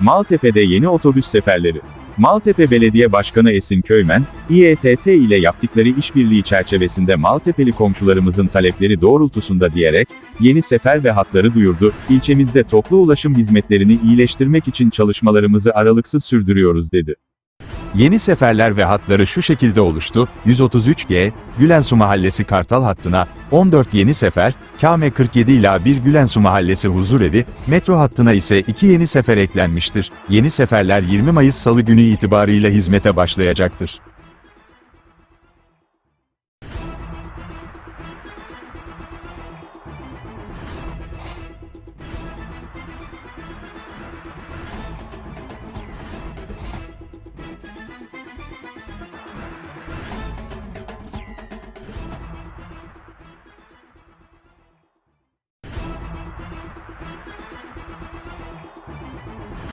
Maltepe'de yeni otobüs seferleri. Maltepe Belediye Başkanı Esin Köymen, İETT ile yaptıkları işbirliği çerçevesinde Maltepeli komşularımızın talepleri doğrultusunda diyerek, yeni sefer ve hatları duyurdu, ilçemizde toplu ulaşım hizmetlerini iyileştirmek için çalışmalarımızı aralıksız sürdürüyoruz dedi. Yeni seferler ve hatları şu şekilde oluştu, 133G, Gülensu Mahallesi Kartal hattına, 14 yeni sefer, Kame 47 ila 1 Gülensu Mahallesi Huzurevi, metro hattına ise 2 yeni sefer eklenmiştir. Yeni seferler 20 Mayıs Salı günü itibarıyla hizmete başlayacaktır.